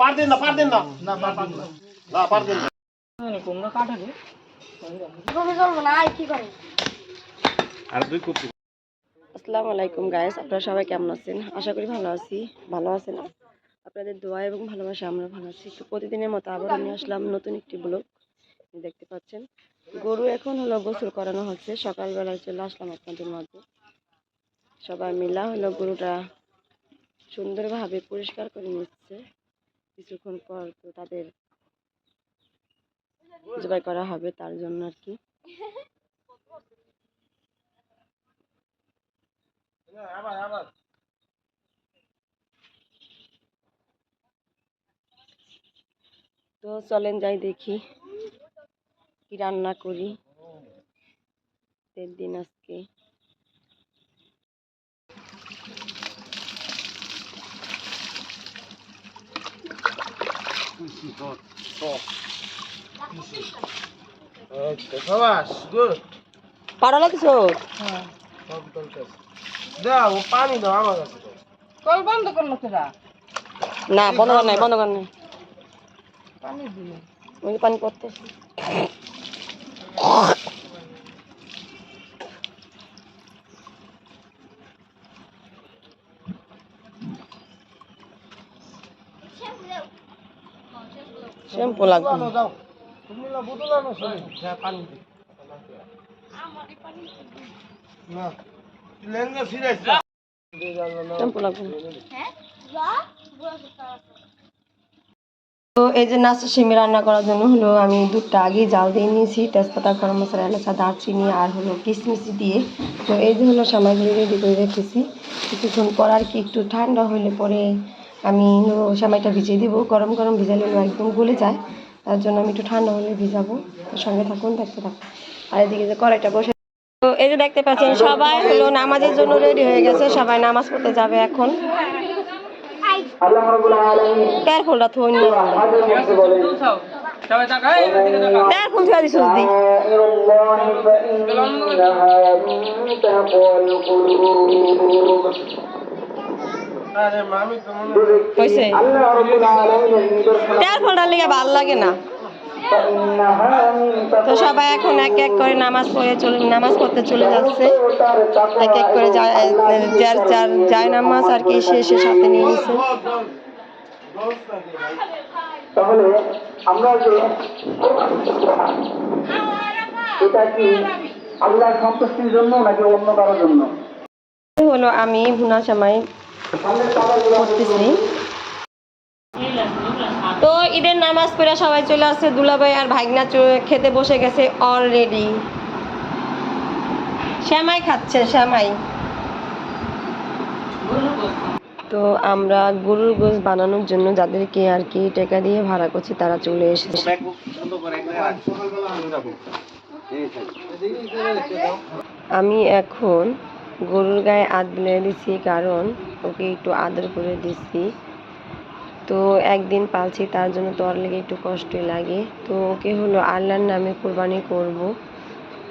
পার দেন না পার দেন না। না পার দেন না। আর দুই কপি। আসসালামু আলাইকুম গাইস আপনারা সবাই কেমন আছেন? আশা করি ভালো আছি। ভালো আছেন আপনাদের দোয়া এবং ভালোবাসা আমরা ভালো আছি। তো প্রতিদিনের মতো আবার নিয়ে আসলাম নতুন একটি ব্লগ দেখতে পাচ্ছেন? গরু এখন হলো গোসল করানো হচ্ছে। সকালবেলায় চলে আসলাম আপনাদের মাঝে। সবাই মিলা হলো গরুটা সুন্দরভাবে পরিষ্কার করে নিচ্ছে। কিছুক্ষণ পর তো তাদের জবাই করা হবে তার জন্য আর কি। তো চলেন যাই দেখি কি রান্না করি। দিন আজকে। সবাস গুড পাড়া লাগছো সব চলতেছে দাও পানি দাও আমার কাছে কল বন্ধ করল তোরা না বন্ধ কর নাই বন্ধ কর নাই। পানি দিলে। ওই পানি পড়তেছে শ্যাম্পু লাগবে আনো দাও তুমি না বোতল আনো শুনি যা পানি দে না লেঙ্গা ফিরাইছ শ্যাম্পু লাগবে। তো এই যে নাচা সিমি রান্না করার জন্য হলো আমি দুধটা আগে জাল দিয়ে নিয়েছি তেজপাতা গরম মশলা এলাচা দারচিনি আর হলো কিশমিশি দিয়ে। তো এই যে হলো সামগ্রী রেডি করে রেখেছি। কিছুক্ষণ পর আর কি একটু ঠান্ডা হলে পরে আমি সেমাইটা ভিজিয়ে দিব। গরম গরম ভিজালে একদম গলে যায়। তার জন্য আমি একটু ঠান্ডা হলে ভিজাবো। সঙ্গে থাকুন, দেখতে থাকুন। আর এদিকে যে কড়াইটা বসে তো এই যে দেখতে পাচ্ছেন, সবাই হলো নামাজের জন্য রেডি হয়ে গেছে। সবাই নামাজ পড়তে যাবে এখন। আরে মামি তো কইছে? লেগে ভালো লাগে না। তো সবাই এখন এক এক করে নামাজ পড়ে চলে নামাজ পড়তে চলে যাচ্ছে। এক এক করে যায় যার যার যায় নামাজ আর কি সে সে সাথে নিয়ে তাহলে আমরা যে এটা কি আল্লাহর সন্তুষ্টির জন্য নাকি অন্য কারোর জন্য? হলো আমি ভুনা সামাই। করতেছি। তো ঈদের নামাজ পড়ে সবাই চলে আসছে দুলাভাই আর ভাগনা খেতে বসে গেছে অলরেডি শ্যামাই খাচ্ছে, শ্যামাই। তো আমরা গরুর গোশ বানানোর জন্য যাদেরকে আর কি টাকা দিয়ে ভাড়া করছি, তারা চলে এসেছে। আমি এখন গরুর গায়ে আদ বুলে দিচ্ছি কারণ ওকে একটু আদর করে দিচ্ছি তো একদিন পালছি, তার জন্য তো লেগে একটু কষ্টই লাগে। তো ওকে হলো আল্লাহর নামে কোরবানি করব,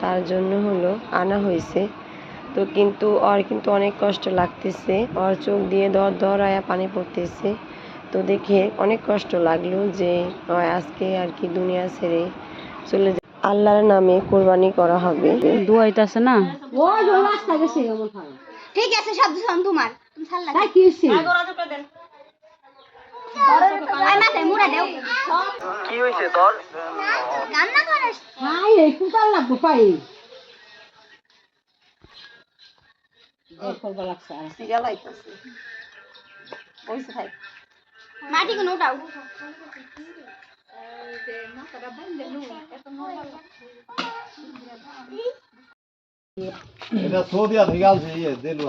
তার জন্য হলো আনা হয়েছে। তো কিন্তু ওর কিন্তু অনেক কষ্ট লাগতেছে, ওর চোখ দিয়ে দর দর আয়া পানি পড়তেছে। তো দেখে অনেক কষ্ট লাগল যে আজকে আর কি দুনিয়া ছেড়ে চলে আল্লাহর নামে কোরবানি করা হবে। দুয়াইতাছে না? ঠিক আছে সব দূষণ তোমার। কি হইছে আই মাথায় মুড়া দেও। কি হয়েছে তোর? কান্না করিস। হাই এই লাগবো পাই। মাটি কোন উঠাও। এটা সৌদিয়া থেকে আনছে ইয়ে দেলু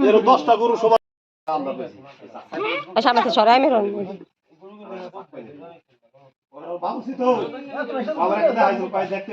এরকম দশটা গরু সমান আমরা পেয়েছি সামনে সরাই মেরন। ভাবছি তো। দেখতে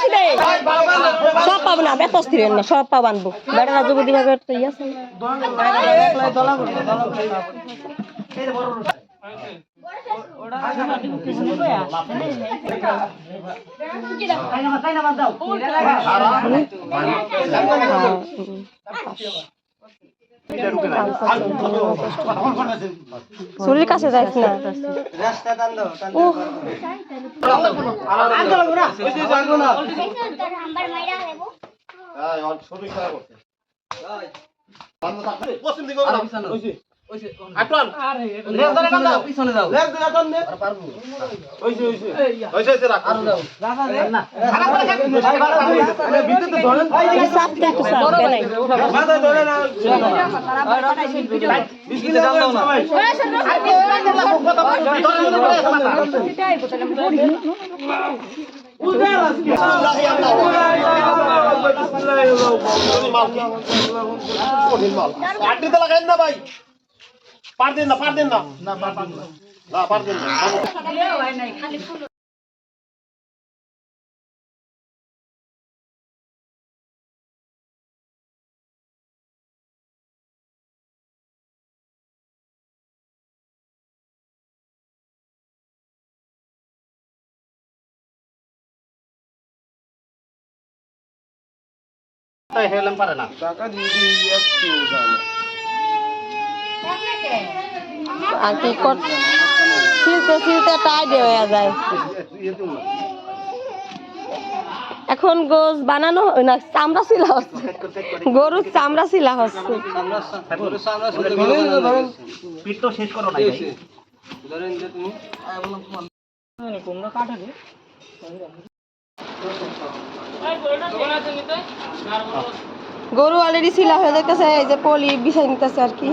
পাবো না বেত অস্থির না সব পাবো আনব বেটা রাজু বুদ্ধি ভাবে তো ইয়ে আছে চুরির কাছে যাইস না উহ, ধরেন। ধরে না। বিস্কিটে টান না। লাগাইন না ভাই না পারতেন না না পার দেন না হেলেন পারে না। টাকা দিয়ে দিই একটু জানা। আর কি কর ছিলতে ছিলতে টাইডে হয়ে যায়। এখন গোস বানানো হয় না চামড়া শিলা হচ্ছে। গরুর চামড়া শিলা হচ্ছে। পিঠ তো শেষ করো না গরু অলরেডি শিলা হয়ে যাইতেছে, এই যে পলি বিছাই নিতেছে আর কি।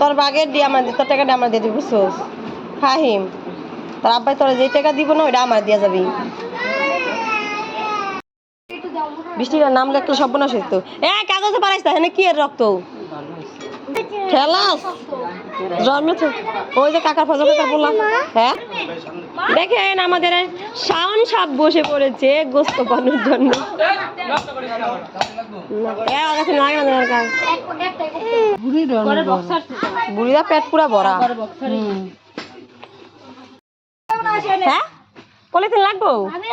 তোর বাগের দিয়ে আমার তোর টাকাটা আমার দিয়ে দিবি ফাহিম তোর আব্বাই তোরা যে টাকা দিব না ওইটা আমার দিয়ে যাবি। বৃষ্টিটা নাম লেখলে সব বোনা তো এ কাগজে পারাইছ হ্যাঁ কি এর রক্ত? ঠেলাস জন্মেছে ওই যে কাকার ফজল কাকা বললাম হ্যাঁ? দেখেন আমাদের শাওন সাপ বসে পড়েছে গোস্ত পানোর জন্য। বুড়িরা পেট পুরা ভরা। হ্যাঁ? পলিথিন লাগবো? আমি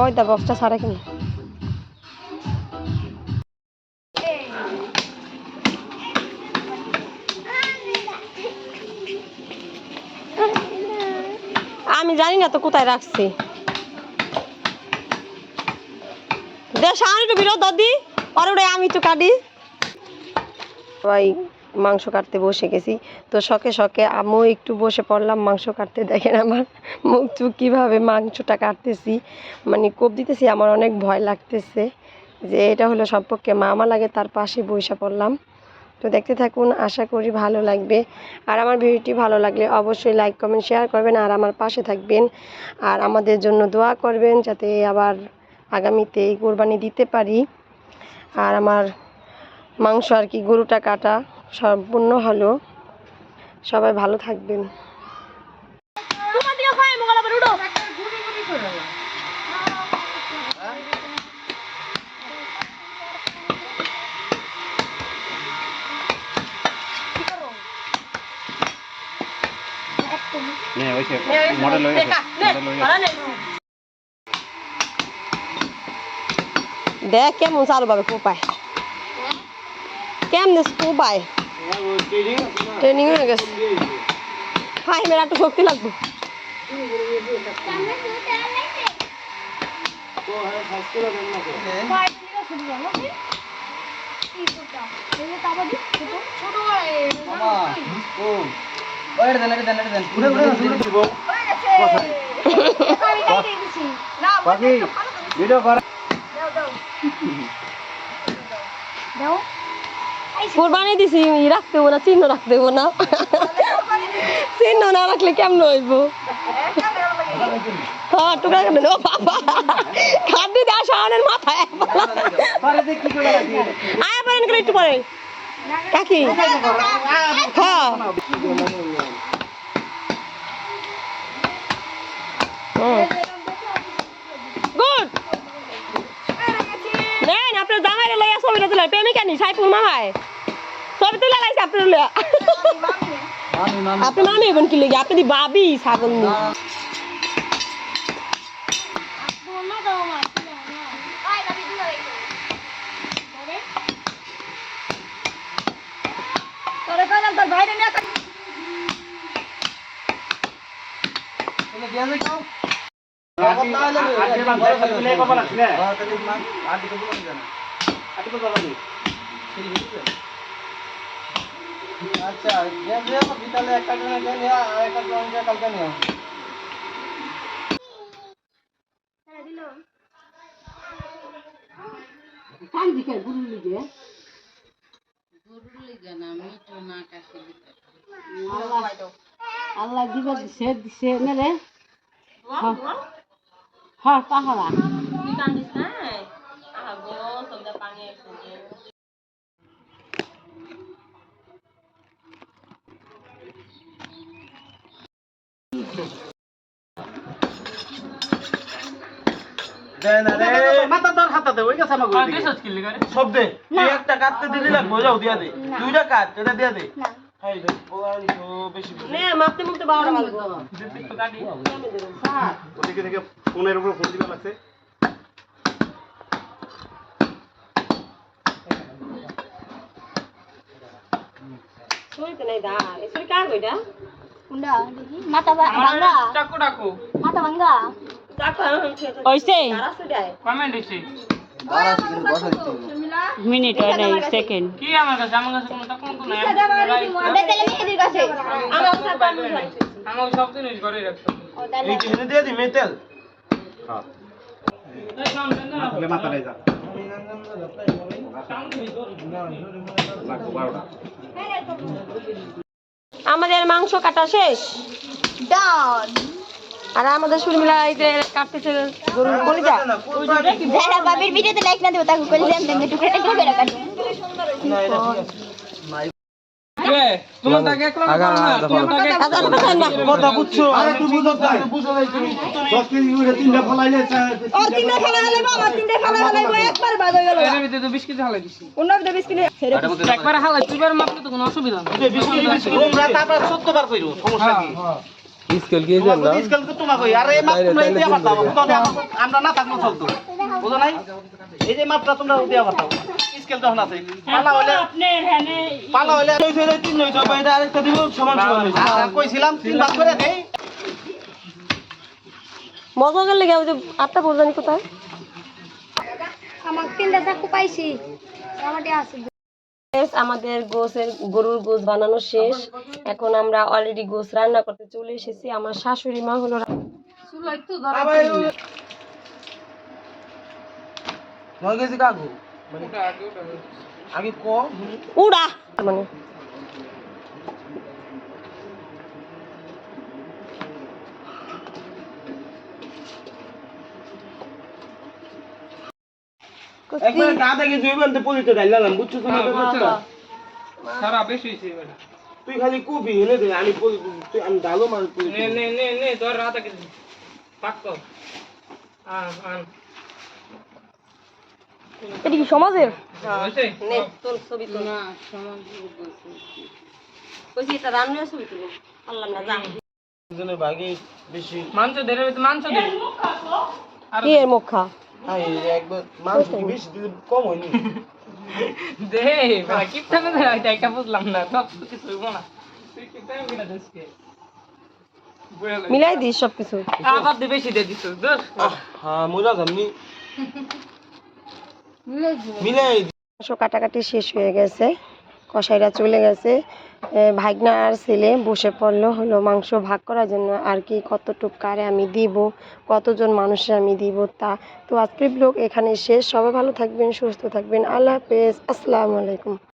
ওই দা বক্সটা কিনা। আমি জানি না তো কোথায় রাখছি। দে সামনে একটু বিরো দাদি আর আমি তো কাটি। সবাই মাংস কাটতে বসে গেছি। তো শখে শখে আমিও একটু বসে পড়লাম, মাংস কাটতে। দেখেন আমার মুখ চুখ কীভাবে মাংসটা কাটতেছি। মানে কোপ দিতেছি, আমার অনেক ভয় লাগতেছে যে এটা হলো সম্পর্কে মামা লাগে তার পাশে বসে পড়লাম। তো দেখতে থাকুন, আশা করি ভালো লাগবে। আর আমার ভিডিওটি ভালো লাগলে অবশ্যই লাইক, কমেন্ট, শেয়ার করবেন আর আমার পাশে থাকবেন। আর আমাদের জন্য দোয়া করবেন যাতে আবার আগামীতে এই কোরবানি দিতে পারি। আর আমার মাংস আর কি, গরুটা কাটা সম্পূর্ণ হলো সবাই ভালো থাকবেন। দেখ। কেমন চালু পাবে কোপায় কেমনে কোপায় ট্রেনিং হয়ে গেছে হাই মেরা একটু শক্তি লাগবে ভিডিও কর দাও কোরবানি দিছি রাখতে না, চিহ্ন রাখতে না। চিহ্ন না রাখলে কেমন হইব? হ্যাঁ টুকরা কেন ও বাবা, খাদ্য দেওয়া শাওনের মাথায় আয় পারেন করে একটু পরে। কাকি? হ্যাঁ। আপনার জামাইরে লইয়া ছবিটা তুলে, প্রেমিকা নি, সাইফুল মামায় ছবি তুলে লাইছে আপনার মামি আপনি মামি হবেন কি লেগে আপনি বাবি ছাগল নি। বোমা আচ্ছা গেম দিয়ে বিকালে একটা দিনে গেম নিয়া আর একটা দিনে কালকে নিয়া কান্দিকে গুরু লিগে? আল্লাহ আল্লাহ দিবে দিছে দিছে মেরে হ্যাঁ পাহারা। মাথা তোর হাতাতে ওই গেছে আমাকে সব দে তুই একটা কাটতে দিলি লাগবে যাও দিয়া দে। দুইটা কাট এটা দিয়া দে। হাই রে পোলাই তো বেশি নে মাপতে মুখতে বারোটা বাজবো ওদিকে থেকে ফোনের উপর ফোন দিবা লাগছে শুনতে নাই দা এসরি কার কইটা কুন্ডা মাথা ভা- ভাঙ্গা। চাকু মাথা ভাঙ্গা। চাকু হইছে? কমেন্ট মিনিট হয় নাই সেকেন্ড। কি আমার কাছে? আমার কাছে কোনো চাকু কোনো নাই। ওটা তেলে কাছে। আমার চাকু আমি আমাকে সব জিনিস করে রাখতো এই কিনে দিয়ে দি মেটেল। হ্যাঁ মাথা যা আমাদের মাংস কাটা শেষ? ডান আর আমাদের শর্মিলা এই যে কাটতেছে গরুর কলিজা। যারা বাবির ভিডিওতে লাইক না দেবো তাকে করে দিলাম তেমনি টুকরা টুকরা করে কাটো তোমার তাকে একলা করো না তোমার তাকে কথা কথা না। কথা বুঝছ? আরে তুই বুঝছ না বুঝছ না তুমি 10 কেজি করে তিনটা ফলাইলে ওর তিনটা খেলা হলে আমার তিনটা খেলা হলে একবার হালাই দিছি। অন্য দেবে কিনে একবার হালাই মাপলে তো কোনো অসুবিধা না বিস্কুট বিস্কুট তোমরা তারপর 14 বার কইরো সমস্যা কি স্কেল স্কেল তো তোমাকে মাপ তোমরা দিয়া পারতাম আমরা না থাকল চলতো বুঝো নাই? এই যে মাপটা তোমরা দিয়া পারতাম স্কেল তখন আছে পালা হইলে পালা দুই তিন এটা আরেকটা দিব সমান সমান কইছিলাম তিন ভাগ করে দেই। মজা গেলে যে আটটা বোঝানি কোথায়? আমার তিনটা চাকু পাইছি আমারটি আছে। আমাদের গোসের গরুর গোস বানানো শেষ। এখন আমরা অলরেডি গোস রান্না করতে চলে এসেছি। আমার শাশুড়ি মা হলো নয় আগে ক? উড়া! মানে একবার গা দেখে জুই বানতে পলিতে ডাইলাম বুঝছ তুমি সারা বেশি হইছে এবার। তুই খালি কুবি এনে দে আমি পলি তুই আমি ডালো মার পলি নে নে নে নে তোর রাতে কি পাক আন আন। এটা কি সমাজের? হইছে নে তোর ছবি তোল না কইছি এটা রান্নার ছবি তুলো। পারলাম না যা দুজনের ভাগে বেশি। মাংস মাংস দে। কি এর মুখ? খা আই একবার মাংস বেশি দিলে কম হয়নি। দে ভাই কি টাকা দে এটা একটা বুঝলাম না সব কিছু হইব না। তুই কি কিনা দিছিস মিলাই দিস সব কিছু। আবার দে বেশি দে দিছিস দোস হ্যাঁ মুজা জামনি মিলাই মাংস কাটাকাটি শেষ হয়ে গেছে কষাইরা চলে গেছে। ভাগনা আর ছেলে বসে পড়ল হলো মাংস ভাগ করার জন্য, আর কি কতটুক কারে আমি দিব, কতজন মানুষে আমি দিব তা। তো আজকের ব্লগ এখানে শেষ। সবাই ভালো থাকবেন, সুস্থ থাকবেন। আল্লাহ হাফেজ। আসসালামু আলাইকুম।